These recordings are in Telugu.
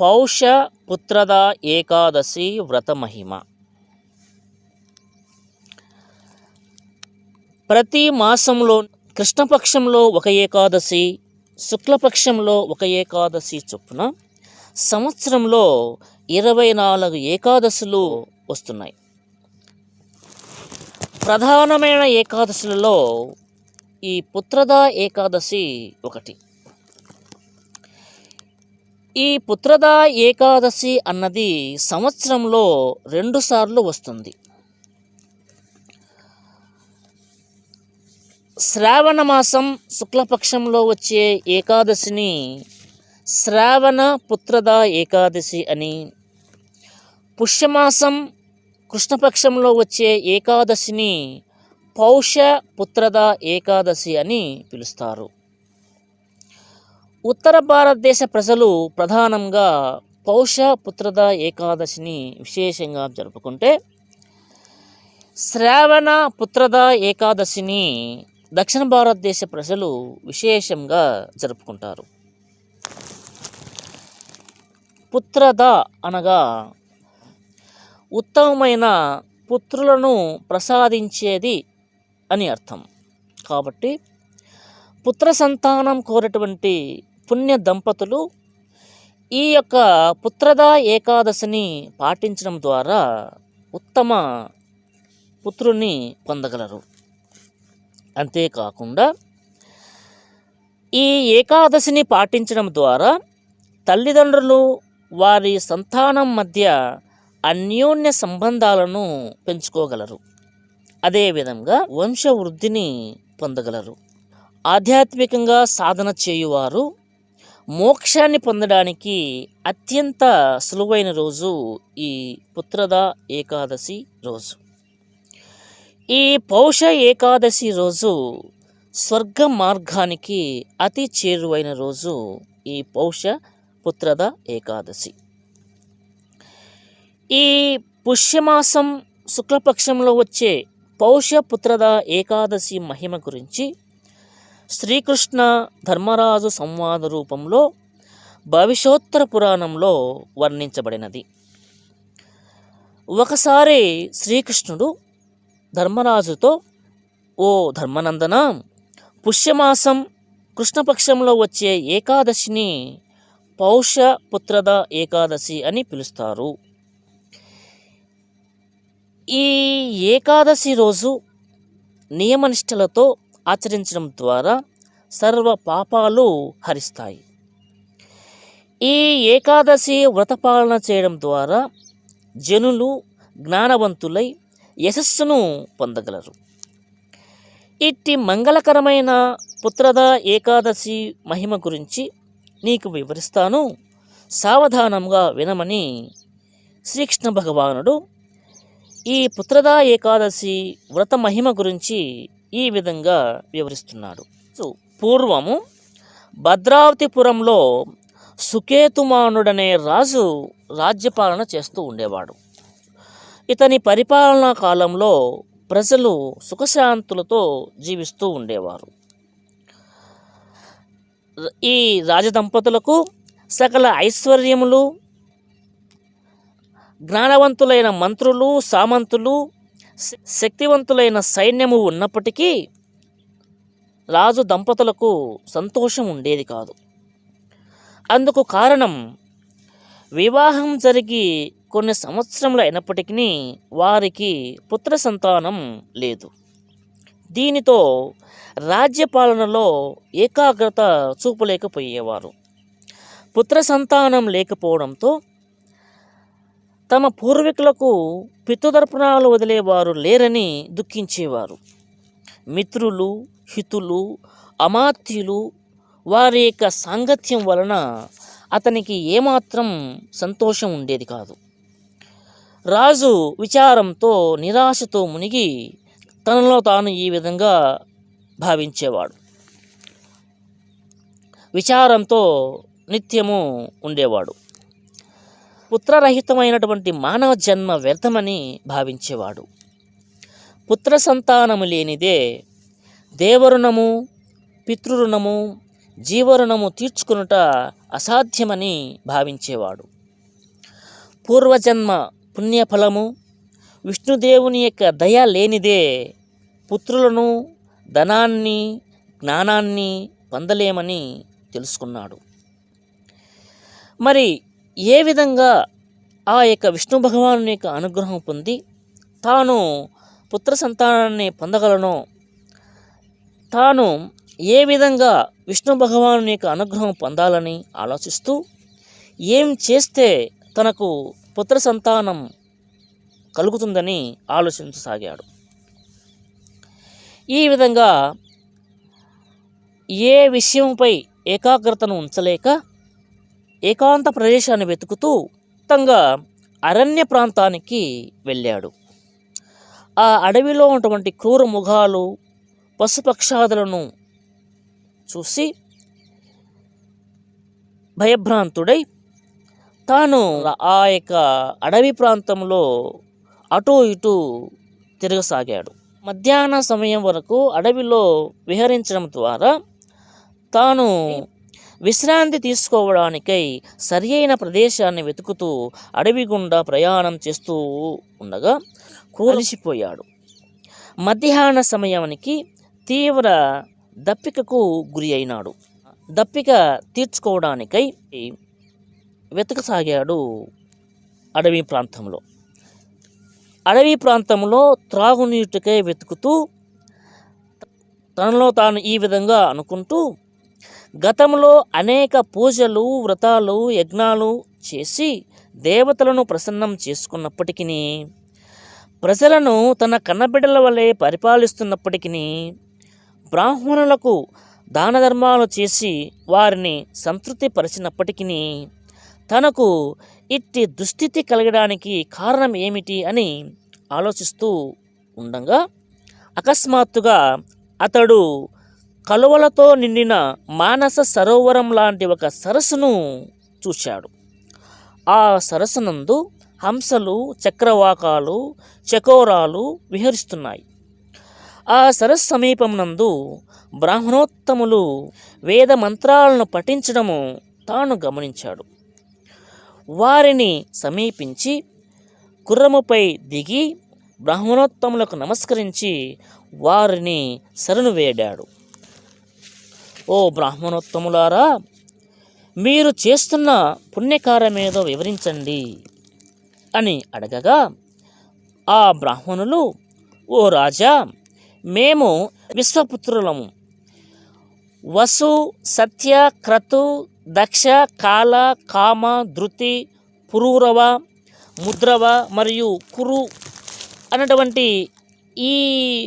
పౌష పుత్రద ఏకాదశి వ్రత మహిమ. ప్రతి మాసంలో కృష్ణపక్షంలో ఒక ఏకాదశి శుక్లపక్షంలో ఒక ఏకాదశి చొప్పున సంవత్సరంలో ఇరవై నాలుగు ఏకాదశులు వస్తున్నాయి. ప్రధానమైన ఏకాదశులలో ఈ పుత్రద ఏకాదశి ఒకటి. ఈ పుత్రద ఏకాదశి అన్నది సంవత్సరంలో రెండుసార్లు వస్తుంది. శ్రావణ మాసం శుక్లపక్షంలో వచ్చే ఏకాదశిని శ్రావణ పుత్రద ఏకాదశి అని పుష్యమాసం కృష్ణపక్షంలో వచ్చే ఏకాదశిని పౌష పుత్రద ఏకాదశి అని పిలుస్తారు. ఉత్తర భారతదేశ ప్రజలు ప్రధానంగా పౌష పుత్రద ఏకాదశిని విశేషంగా జరుపుకుంటే శ్రావణ పుత్రద ఏకాదశిని దక్షిణ భారతదేశ ప్రజలు విశేషంగా జరుపుకుంటారు. పుత్రద అనగా ఉత్తమమైన పుత్రులను ప్రసాదించేది అని అర్థం. కాబట్టి పుత్ర సంతానం కోరటువంటి పుణ్య దంపతులు ఈ యొక్క పుత్రదా ఏకాదశిని పాటించడం ద్వారా ఉత్తమ పుత్రుని పొందగలరు. అంతేకాకుండా ఈ ఏకాదశిని పాటించడం ద్వారా తల్లిదండ్రులు వారి సంతానం మధ్య అన్యోన్య సంబంధాలను పెంచుకోగలరు. అదేవిధంగా వంశవృద్ధిని పొందగలరు. ఆధ్యాత్మికంగా సాధన చేయువారు మోక్షాన్ని పొందడానికి అత్యంత సులువైన రోజు ఈ పుత్రద ఏకాదశి రోజు. ఈ పౌష ఏకాదశి రోజు స్వర్గ మార్గానికి అతి చేరువైన రోజు ఈ పౌష పుత్రద ఏకాదశి. ఈ పుష్యమాసం శుక్లపక్షంలో వచ్చే పౌష పుత్రద ఏకాదశి మహిమ గురించి శ్రీకృష్ణ ధర్మరాజు సంవాద రూపంలో భవిష్యోత్తర పురాణంలో వర్ణించబడినది. ఒకసారి శ్రీకృష్ణుడు ధర్మరాజుతో ఓ ధర్మనందన పుష్యమాసం కృష్ణపక్షంలో వచ్చే ఏకాదశిని పౌష పుత్రద ఏకాదశి అని పిలుస్తారు. ఈ ఏకాదశి రోజు నియమనిష్టలతో ఆచరించడం ద్వారా సర్వ పాపాలు హరిస్తాయి. ఈ ఏకాదశి వ్రతపాలన చేయడం ద్వారా జనులు జ్ఞానవంతులై యశస్సును పొందగలరు. ఇట్టి మంగళకరమైన పుత్రద ఏకాదశి మహిమ గురించి నీకు వివరిస్తాను. సావధానంగా వినమని శ్రీకృష్ణ భగవానుడు ఈ పుత్రదా ఏకాదశి వ్రత మహిమ గురించి ఈ విధంగా వివరిస్తున్నాడు. సో పూర్వము భద్రావతిపురంలో సుకేతుమానుడనే రాజు రాజ్యపాలన చేస్తూ ఉండేవాడు. ఇతని పరిపాలనా కాలంలో ప్రజలు సుఖశాంతులతో జీవిస్తూ ఉండేవారు. ఈ రాజదంపతులకు సకల ఐశ్వర్యములు జ్ఞానవంతులైన మంత్రులు సామంతులు శక్తివంతులైన సైన్యము ఉన్నప్పటికీ రాజు దంపతులకు సంతోషం ఉండేది కాదు. అందుకు కారణం వివాహం జరిగి కొన్ని సంవత్సరములు అయినప్పటికీ వారికి పుత్ర సంతానం లేదు. దీనితో రాజ్యపాలనలో ఏకాగ్రత చూపలేకపోయేవారు. పుత్ర సంతానం లేకపోవడంతో తమ పూర్వీకులకు పితృతర్పణాలు వదిలేవారు లేరని దుఃఖించేవారు. మిత్రులు హితులు అమాత్యులు వారి యొక్క సాంగత్యం వలన అతనికి ఏమాత్రం సంతోషం ఉండేది కాదు. రాజు విచారంతో నిరాశతో మునిగి తనలో తాను ఈ విధంగా భావించేవాడు. విచారంతో నిత్యము ఉండేవాడు. పుత్రరహితమైనటువంటి మానవ జన్మ వ్యర్థమని భావించేవాడు. పుత్ర సంతానము లేనిదే దేవరుణము పితృరుణము జీవరుణము తీర్చుకునుట అసాధ్యమని భావించేవాడు. పూర్వజన్మ పుణ్యఫలము విష్ణుదేవుని యొక్క దయ లేనిదే పుత్రులను ధనాన్ని జ్ఞానాన్ని పొందలేమని తెలుసుకున్నాడు. మరి ఏ విధంగా ఆ యొక్క విష్ణు భగవాను యొక్క అనుగ్రహం పొంది తాను పుత్ర సంతానాన్ని పొందగలనో తాను ఏ విధంగా విష్ణు భగవాను యొక్క అనుగ్రహం పొందాలని ఆలోచిస్తూ ఏం చేస్తే తనకు పుత్ర సంతానం కలుగుతుందని ఆలోచించసాగాడు. ఈ విధంగా ఏ విషయంపై ఏకాగ్రతను ఉంచలేక ఏకాంత ప్రదేశాన్ని వెతుకుతూ మొత్తంగా అరణ్య ప్రాంతానికి వెళ్ళాడు. ఆ అడవిలో ఉన్నటువంటి క్రూర ముఖాలు పశుపక్షాదులను చూసి భయభ్రాంతుడై తాను ఆ యొక్క అడవి ప్రాంతంలో అటు ఇటు తిరగసాగాడు. మధ్యాహ్న సమయం వరకు అడవిలో విహరించడం ద్వారా తాను విశ్రాంతి తీసుకోవడానికై సరి అయిన ప్రదేశాన్ని వెతుకుతూ అడవి గుండా ప్రయాణం చేస్తూ ఉండగా కూలిసిపోయాడు. మధ్యాహ్న సమయానికి తీవ్ర దప్పికకు గురి అయినాడు. దప్పిక తీర్చుకోవడానికై వెతకసాగాడు అడవి ప్రాంతంలో. అడవి ప్రాంతంలో త్రాగునీటికై వెతుకుతూ తనలో తాను ఈ విధంగా అనుకుంటూ గతంలో అనేక పూజలు వ్రతాలు యజ్ఞాలు చేసి దేవతలను ప్రసన్నం చేసుకున్నప్పటికీ ప్రజలను తన కన్నబిడ్డల వలె పరిపాలిస్తున్నప్పటికీ బ్రాహ్మణులకు దాన ధర్మాలు చేసి వారిని సంతృప్తిపరిచినప్పటికీ తనకు ఇట్టి దుస్థితి కలగడానికి కారణం ఏమిటి అని ఆలోచిస్తూ ఉండగా అకస్మాత్తుగా అతడు కలువలతో నిండిన మానస సరోవరం లాంటి ఒక సరస్సును చూశాడు. ఆ సరస్సునందు హంసలు చక్రవాకాలు చకోరాలు విహరిస్తున్నాయి. ఆ సరస్సు సమీపం నందు బ్రాహ్మణోత్తములు వేద మంత్రాలను పఠించడము తాను గమనించాడు. వారిని సమీపించి గుర్రముపై దిగి బ్రాహ్మణోత్తములకు నమస్కరించి వారిని శరణు వేడాడు. ఓ బ్రాహ్మణోత్తములారా మీరు చేస్తున్న పుణ్యకార్యమేదో వివరించండి అని అడగగా ఆ బ్రాహ్మణులు ఓ రాజా మేము విశ్వపుత్రులము. వసు సత్య క్రతు దక్ష కాల కామ ధృతి పురూరవ ముద్రవ మరియు కురు అన్నటువంటి ఈ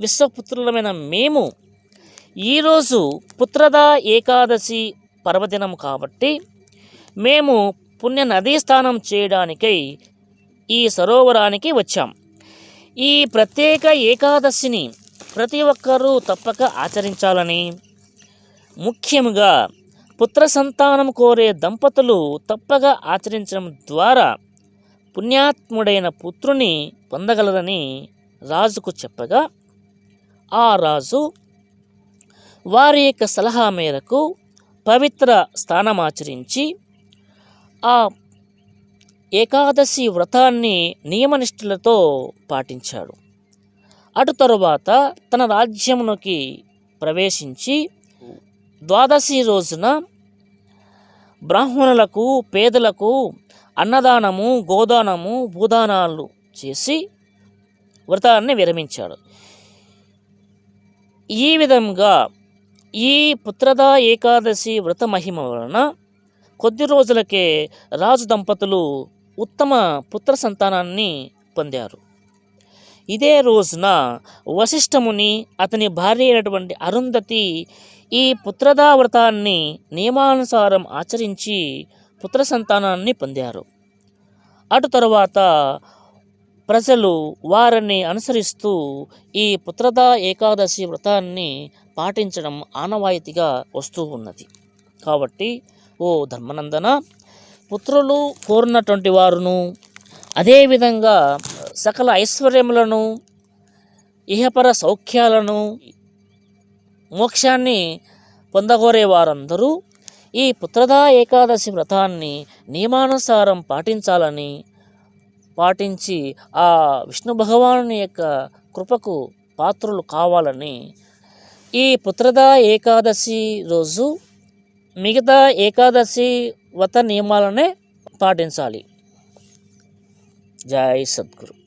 విశ్వపుత్రులమైన మేము ఈరోజు పుత్రద ఏకాదశి పర్వదినం కాబట్టి మేము పుణ్య నదీ స్నానం చేయడానికై ఈ సరోవరానికి వచ్చాం. ఈ ప్రత్యేక ఏకాదశిని ప్రతి ఒక్కరూ తప్పక ఆచరించాలని ముఖ్యంగా పుత్ర సంతానం కోరే దంపతులు తప్పగా ఆచరించడం ద్వారా పుణ్యాత్ముడైన పుత్రుని పొందగలరని రాజుకు చెప్పగా ఆ రాజు వారి యొక్క సలహా మేరకు పవిత్ర స్థానమాచరించి ఆ ఏకాదశి వ్రతాన్ని నియమనిష్ఠులతో పాటించాడు. అటు తరువాత తన రాజ్యంలోకి ప్రవేశించి ద్వాదశి రోజున బ్రాహ్మణులకు పేదలకు అన్నదానము గోదానము భూదానాలు చేసి వ్రతాన్ని విరమించాడు. ఈ విధంగా ఈ పుత్రదా ఏకాదశి వ్రత మహిమ వలన కొద్ది రోజులకే రాజు దంపతులు ఉత్తమ పుత్ర సంతానాన్ని పొందారు. ఇదే రోజున వశిష్ఠముని అతని భార్య అయినటువంటి అరుంధతి ఈ పుత్రదా వ్రతాన్ని నియమానుసారం ఆచరించి పుత్ర సంతానాన్ని పొందారు. అటు తరువాత ప్రజలు వారిని అనుసరిస్తూ ఈ పుత్రదా ఏకాదశి వ్రతాన్ని పాటించడం ఆనవాయితీగా వస్తూ ఉన్నది. కాబట్టి ఓ ధర్మనందన పుత్రులు కోరినటువంటి వారును అదేవిధంగా సకల ఐశ్వర్యములను ఇహపర సౌఖ్యాలను మోక్షాన్ని పొందగోరే వారందరూ ఈ పుత్రదా ఏకాదశి వ్రతాన్ని నియమానుసారం పాటించాలని పాటించి ఆ విష్ణు భగవానుని యొక్క కృపకు పాత్రులు కావాలని ఈ పుత్రదా ఏకాదశి రోజు మిగతా ఏకాదశి వ్రత నియమాలనే పాటించాలి. జై సద్గురు.